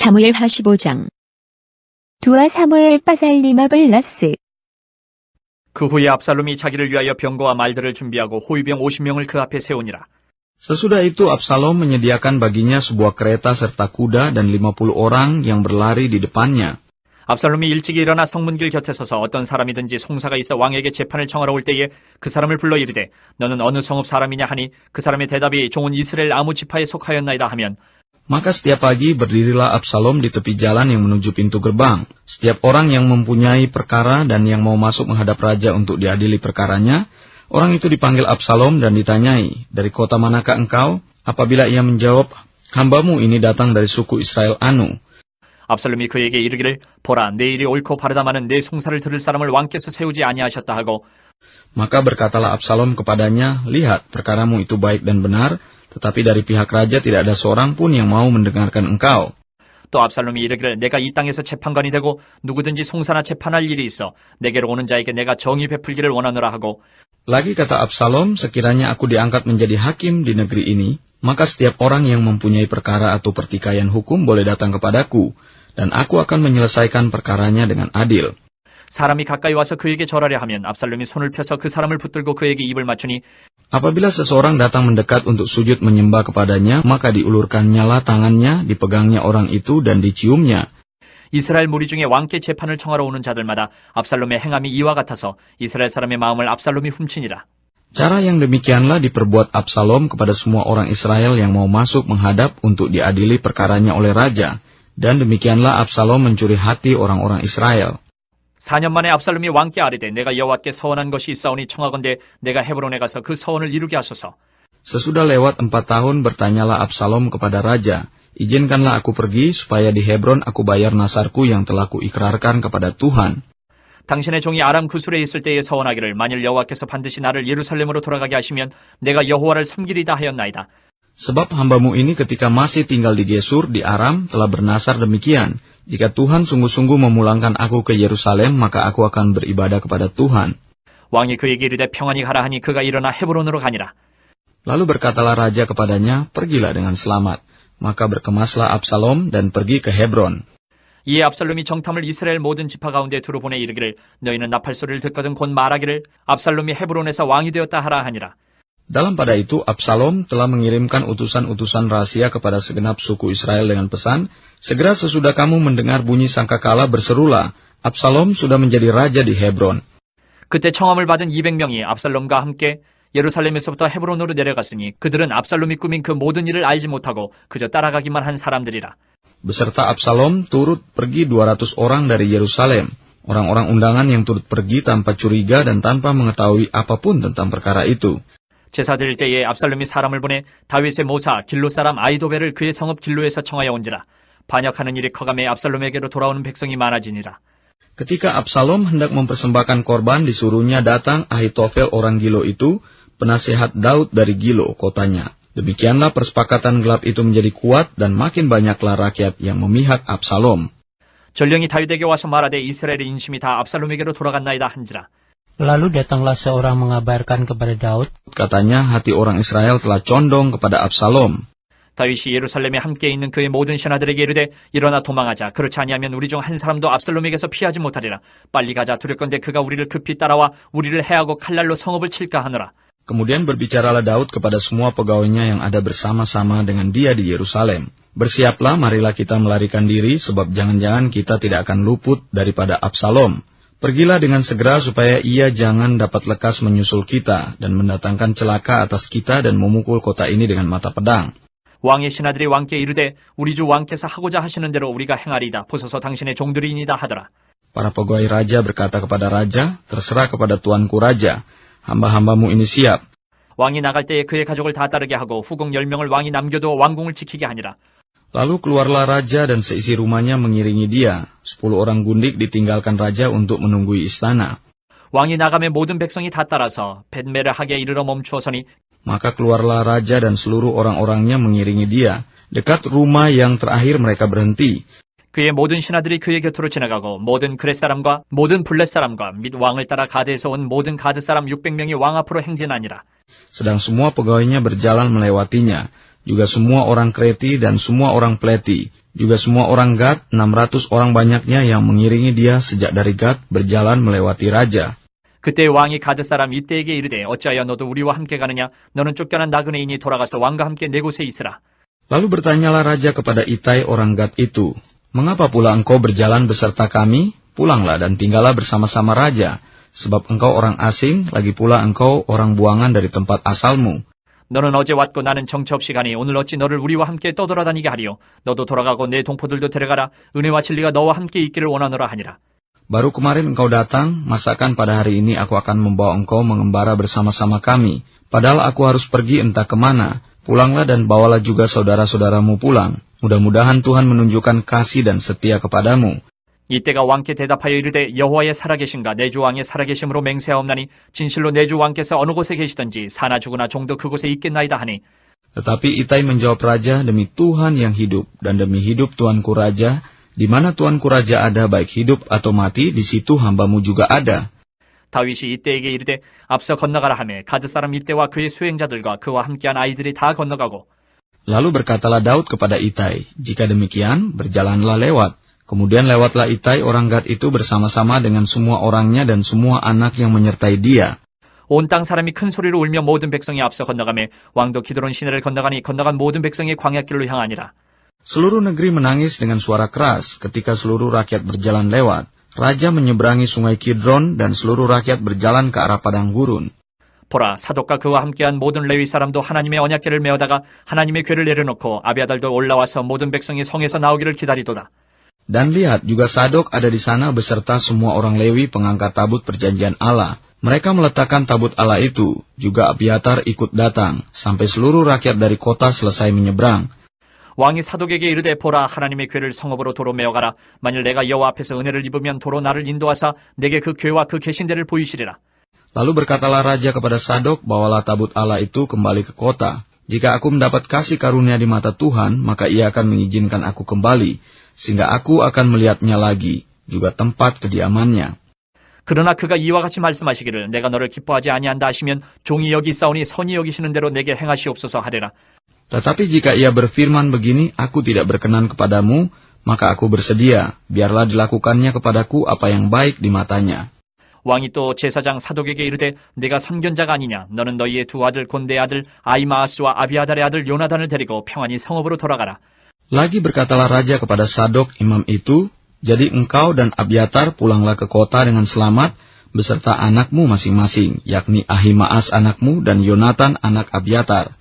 사무엘 하 15장 두아 사무엘 빠살리마 블러스 그 후에 압살롬이 자기를 위하여 병거와 말들을 준비하고 호위병 50명을 그 앞에 세우니라. Sesudah itu Absalom menyediakan baginya sebuah kereta serta kuda dan 50 orang yang berlari di depannya. 압살롬이 일찍이 일어나 성문길 곁에 서서 어떤 사람이든지 송사가 있어 왕에게 재판을 청하러 올 때에 그 사람을 불러 이르되 너는 어느 성읍 사람이냐 하니 그 사람의 대답이 종은 이스라엘 아무 지파에 속하였나이다 하면 Maka setiap pagi berdirilah Absalom di tepi jalan yang menuju pintu gerbang. Setiap orang yang mempunyai perkara dan yang mau masuk menghadap raja untuk diadili perkaranya, orang itu dipanggil Absalom dan ditanyai, dari kota manakah engkau? Apabila ia menjawab, hambamu ini datang dari suku Israel Anu. 압살롬이 그에게 이르기를 보라 내 일이 옳고 바르다마는 내 송사를 들을 사람을 왕께서 세우지 아니하셨다 하고 Maka berkatalah Absalom kepadanya, Lihat, perkaramu itu baik dan benar, tetapi dari pihak raja tidak ada seorang pun yang mau mendengarkan engkau. 또 압살롬이 이르기를 내가 이 땅에서 재판관이 되고 누구든지 송사나 재판할 일이 있어 내게로 오는 자에게 내가 정의 베풀기를 원하노라 하고 Lagi kata Absalom, sekiranya aku diangkat menjadi hakim di negeri ini, maka setiap orang yang mempunyai perkara atau pertikaian hukum boleh datang kepadaku, dan aku akan menyelesaikan perkaranya dengan adil. 사람이 가까이 와서 그에게 절하려 하면 압살롬이 손을 펴서 그 사람을 붙들고 그에게 입을 맞추니 Apabila seseorang datang mendekat untuk sujud menyembah kepadanya, maka diulurkannyalah tangannya, dipegangnya orang itu, dan diciumnya. 이스라엘 무리 중에 왕께 재판을 청하러 오는 자들마다 압살롬의 행함이 이와 같아서 이스라엘 사람의 마음을 압살롬이 훔치니라. Cara yang demikianlah diperbuat Absalom kepada semua orang Israel yang mau masuk menghadap untuk diadili perkaranya oleh raja. Dan demikianlah Absalom mencuri hati orang-orang Israel. 4년 만에 압살롬이 왕께 아뢰되 내가 여호와께 서원한 것이 있사오니 청하건대 내가 헤브론에 가서 그 서원을 이루게 하소서. Sesudah lewat empat tahun bertanyalah Absalom kepada raja, Izinkanlah aku pergi supaya di Hebron aku bayar nasarku yang telah kuikrarkan kepada Tuhan. 당신의 종이 아람 구술에 있을 때에 서원하기를 만일 여호와께서 반드시 나를 예루살렘으로 돌아가게 하시면 내가 여호와를 섬기리다 하였나이다. Sebab hambamu ini ketika masih tinggal di Gesur di Aram telah bernasar demikian. Jika Tuhan sungguh-sungguh memulangkan aku ke Yerusalem, maka aku akan beribadah kepada Tuhan. 왕이 그에게 이르되 평안히 가라 하니 그가 일어나 헤브론으로 가니라. Lalu berkatalah raja kepadanya, pergilah dengan selamat. Maka berkemaslah Absalom dan pergi ke Hebron. 이에 압살롬이 정탐을 이스라엘 모든 지파 가운데 두루 보내 이르기를 너희는 나팔 소리를 듣거든 곧 말하기를 압살롬이 헤브론에서 왕이 되었다 하라 하니라. Dalam pada itu, Absalom telah mengirimkan utusan-utusan rahasia kepada segenap suku Israel dengan pesan, Segera sesudah kamu mendengar bunyi sangkakala berserulah, Absalom sudah menjadi raja di Hebron. 그때 청함을 받은 200명이 압살롬과 함께 예루살렘에서부터 헤브론으로 내려갔으니 그들은 압살롬이 꾸민 그 모든 일을 알지 못하고 그저 따라가기만 한 사람들이라. Beserta Absalom turut pergi 200 orang dari Yerusalem. Orang-orang undangan yang turut pergi tanpa curiga dan tanpa mengetahui apapun tentang perkara itu. 제사 드릴 때에 압살롬이 사람을 보내 다윗의 모사 길로 사람 아이도벨을 그의 성읍 길로에서 청하여 온지라. 반역하는 일이 커감해 압살롬에게로 돌아오는 백성이 많아지니라. Ketika Absalom hendak mempersembahkan korban, disuruhnya datang Ahitofel orang Gilo itu, penasehat Daud dari Gilo, kotanya. Demikianlah persepakatan gelap itu menjadi kuat dan makin banyaklah rakyat yang memihak Absalom. 전령이 다윗에게 와서 말하되 이스라엘의 인심이 다 압살롬에게로 돌아갔나이다 한지라. Lalu datanglah seorang mengabarkan kepada Daud, Katanya hati orang Israel telah condong kepada Absalom. 다윗이 예루살렘에 함께 있는 그의 모든 신하들에게 이르되 일어나 도망하자 그렇지 아니하면 우리 중 한 사람도 압살롬에게서 피하지 못하리라 빨리 가자 두렵건대 그가 우리를 급히 따라와 우리를 해하고 칼날로 성읍을 칠까 하노라 Kemudian berbicaralah Daud kepada semua pegawainya yang ada bersama-sama dengan dia di Yerusalem. Bersiaplah, marilah kita melarikan diri, sebab jangan-jangan kita tidak akan luput daripada Absalom. Pergilah dengan segera supaya ia jangan dapat lekas menyusul kita dan mendatangkan celaka atas kita dan memukul kota ini dengan mata pedang. 왕의 신하들이 왕께 이르되 우리 주 왕께서 하고자 하시는 대로 우리가 행하리이다 보소서 당신의 종들이니이다 하더라 Para pegawai raja berkata kepada raja, terserah kepada tuanku raja, hamba-hambamu ini siap. 왕이 나갈 때에 그의 가족을 다 따르게 하고 후궁 10명을 왕이 남겨두어 왕궁을 지키게 하니라 Lalu keluarlah raja dan seisi rumahnya mengiringi dia. Sepuluh orang gundik ditinggalkan raja untuk menunggui istana. 왕이 나가매 모든 백성이 다 따라서 벳메를 하게 이르러 멈추어서니 Maka keluarlah raja dan seluruh orang-orangnya mengiringi dia. Dekat rumah yang terakhir mereka berhenti. 그의 모든 신하들이 그의 곁으로 지나가고 모든 그렛 사람과 모든 블렛 사람과 및 왕을 따라 가드에서 온 모든 가드 사람 600명이 왕 앞으로 행진하니라. Sedang semua pegawainya berjalan melewatinya. juga semua orang Kreti dan semua orang Pleti, juga semua orang Gad, 600 orang banyaknya yang mengiringi dia sejak dari Gad berjalan melewati raja. 그때 왕이 가드 사람 이때에게 이르되 어찌하여 너도 우리와 함께 가느냐 너는 쫓겨난 나그네인이 돌아가서 왕과 함께 내 곳에 있으라 Lalu bertanyalah raja kepada Itai orang Gad itu, Mengapa pula engkau berjalan beserta kami? Pulanglah dan tinggallah bersama-sama raja, sebab engkau orang asing, lagi pula engkau orang buangan dari tempat asalmu. 너는 어제 왔고 나는 정처 없이 가니 오늘 어찌 너를 우리와 함께 떠돌아다니게 하리요 너도 돌아가고 내 동포들도 데려가라 은혜와 진리가 너와 함께 있기를 원하노라 하니라 Baru kemarin engkau datang, masakan pada hari ini aku akan membawa engkau mengembara bersama-sama kami. Padahal aku harus pergi entah kemana. Pulanglah dan bawalah juga saudara-saudaramu pulang. Mudah-mudahan Tuhan menunjukkan kasih dan setia kepadamu. 이때가 왕께 대답하여 이르되 여호와의 살아계신가 내주 왕의 살아계심으로 맹세하옵나니 진실로 내 주 왕께서 어느 곳에 계시든지 사나 죽으나 종도 그곳에 있겠나이다 하니 Tetapi Itai menjawab raja demi Tuhan yang hidup dan demi hidup tuanku raja, di mana tuanku raja ada baik hidup atau mati, di situ hambamu juga ada. 다윗이 이때에게 이르되 앞서 건너가라 하매 가드 사람 이때와 그의 수행자들과 그와 함께한 아이들이 다 건너가고 Lalu berkatalah Daud kepada Itai, jika demikian, berjalanlah lewat. Kemudian lewatlah Itai orang Gad itu bersama-sama dengan semua orangnya dan semua anak yang menyertai dia. 온 땅 사람이 큰 소리로 울며 모든 백성이 앞서 건너가매 왕도 기드론 시내를 건너가니 건너간 모든 백성이 광야길로 향하니라 Seluruh negeri menangis dengan suara keras ketika seluruh rakyat berjalan lewat. Raja menyeberangi sungai Kidron dan seluruh rakyat berjalan ke arah padang gurun. 보라 사독과 그와 함께한 모든 레위 사람도 하나님의 언약궤를 메어다가 하나님의 궤를 내려놓고 아비아달도 올라와서 모든 백성이 성에서 나오기를 기다리도다 Dan lihat, juga Sadok ada di sana beserta semua orang Lewi pengangkat tabut perjanjian Allah. Mereka meletakkan tabut Allah itu, juga Abiatar ikut datang, sampai seluruh rakyat dari kota selesai menyeberang. 왕이 사독에게 이르되 보라 하나님의 궤를 성읍으로 도로 메어가라 만일 내가 여호와 앞에서 은혜를 입으면 도로 나를 인도하사 내게 그 궤와 그 계신대를 보이시리라 Lalu berkatalah raja kepada Sadok, bawalah tabut Allah itu kembali ke kota. Jika aku mendapat kasih karunia di mata Tuhan, maka ia akan mengizinkan aku kembali, Sehingga aku akan melihatnya lagi, juga tempat kediamannya. 그러나 그가 이와 같이 말씀하시기를 내가 너를 기뻐하지 아니한다 하시면 종이 여기 있사오니 선이 여기시는 대로 내게 행하시옵소서 하리라 Tetapi jika ia berfirman begini, aku tidak berkenan kepadamu, maka aku bersedia, biarlah dilakukannya kepadaku apa yang baik di matanya. 왕이 또 제사장 사독에게 이르되 내가 선견자가 아니냐 너는 너희의 두 아들 곤대의 아들 아이마아스와 아비아달의 아들 요나단을 데리고 평안히 성읍으로 돌아가라 Lagi berkatalah raja kepada Sadok imam itu, jadi engkau dan Abiatar pulanglah ke kota dengan selamat, beserta anakmu masing-masing, yakni Ahimaas anakmu dan Yonatan anak Abiatar.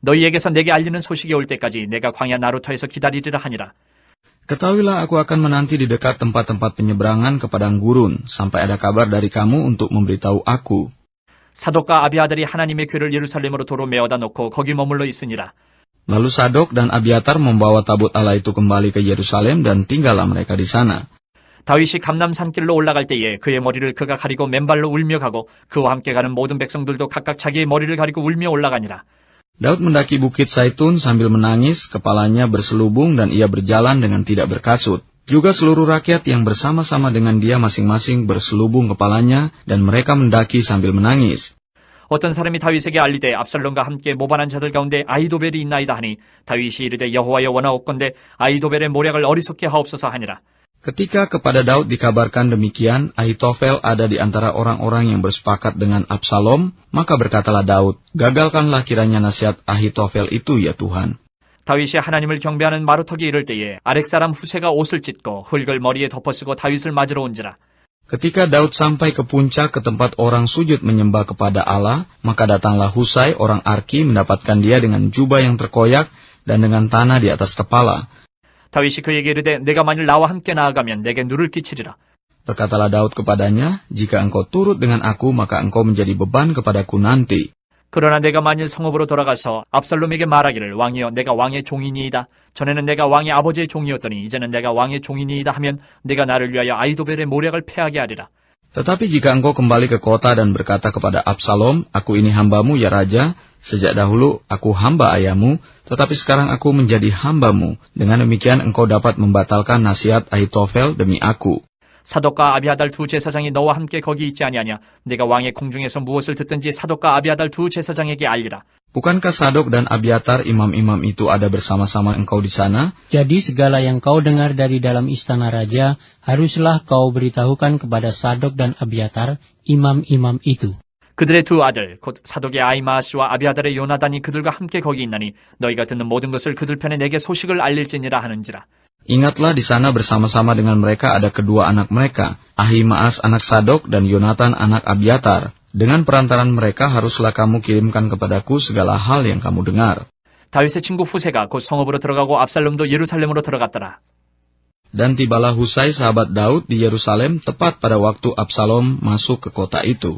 너희에게서 내게 알리는 소식이 올 때까지 내가 광야 나루터에서 기다리리라 하니라 Ketahuilah aku akan menanti di dekat tempat-tempat penyeberangan ke padang gurun, sampai ada kabar dari kamu untuk memberitahu aku. 사독과 아비아달이 하나님의 궤를 예루살렘으로 도로 메어다 놓고 거기 머물러 있으니라 Lalu Sadok dan Abiatar membawa tabut Allah itu kembali ke Yerusalem dan tinggallah mereka di sana. 다윗이 감남 산길로 올라갈 때에 그의 머리를 그가 가리고 맨발로 울며 가고 그와 함께 가는 모든 백성들도 각각 자기의 머리를 가리고 울며 올라가니라 Daud mendaki bukit Saitun sambil menangis, kepalanya berselubung dan ia berjalan dengan tidak berkasut. Juga seluruh rakyat yang bersama-sama dengan dia masing-masing berselubung kepalanya dan mereka mendaki sambil menangis. 어떤 사람이 다윗에게 알리되 압살롬과 함께 모반한 자들 가운데 아이도벨이 있나이다 하니 다윗이 이르되 여호와여 원하옵건대 아이도벨의 모략을 어리석게 하옵소서 하니라 Ketika kepada Daud dikabarkan demikian, Ahitofel ada di antara orang-orang yang bersepakat dengan Absalom, maka berkatalah Daud, gagalkanlah kiranya nasihat Ahitofel itu ya Tuhan. 다윗이 하나님을 경배하는 마루턱에 이를 때에 아렉 사람 후세가 옷을 찢고 흙을 머리에 덮어쓰고 다윗을 맞으러 온지라 Ketika Daud sampai ke puncak ke tempat orang sujud menyembah kepada Allah, maka datanglah Husai orang Arki mendapatkan dia dengan jubah yang terkoyak dan dengan tanah di atas kepala. 다윗이 그에게 이르되 내가 만일 나와 함께 나아가면 내게 누를 끼치리라 Berkatalah Daud kepadanya, jika engkau turut dengan aku, maka engkau menjadi beban kepadaku nanti. 그러나 내가 만일 성읍으로 돌아가서 압살롬에게 말하기를 왕이여 내가 왕의 종이니이다. 전에는 내가 왕의 아버지의 종이었더니 이제는 내가 왕의 종이니이다 하면 내가 나를 위하여 아이도벨의 모략을 패하게 하리라. Tetapi jika engkau kembali ke kota dan berkata kepada Absalom, aku ini hambamu ya raja, sejak dahulu aku hamba ayahmu, tetapi sekarang aku menjadi hambamu. Dengan demikian engkau dapat membatalkan nasihat Ahitofel demi aku. 사독과 아비아달 두 제사장이 너와 함께 거기 있지 아니하냐. 내가 왕의 궁중에서 무엇을 듣든지 사독과 아비아달 두 제사장에게 알리라. Bukankah Sadok dan Abiatar imam-imam itu ada bersama-sama engkau di sana? Jadi segala yang kau dengar dari dalam istana raja, haruslah kau beritahukan kepada Sadok dan Abiatar, imam-imam itu. 그들의 두 아들 곧 사독의 아이마스와 아비아달의 요나단이 그들과 함께 거기 있나니 너희가 듣는 모든 것을 그들 편에 내게 소식을 알릴지니라 하는지라 Ingatlah di sana bersama-sama dengan mereka ada kedua anak mereka, Ahimaas anak Sadok dan Yonatan anak Abiatar. Dengan perantaran mereka haruslah kamu kirimkan kepadaku segala hal yang kamu dengar. 다윗의 친구 후세가 곧 성읍으로 들어가고 압살롬도 예루살렘으로 들어갔더라 Dan tibalah Husai sahabat Daud di Yerusalem tepat pada waktu Absalom masuk ke kota itu.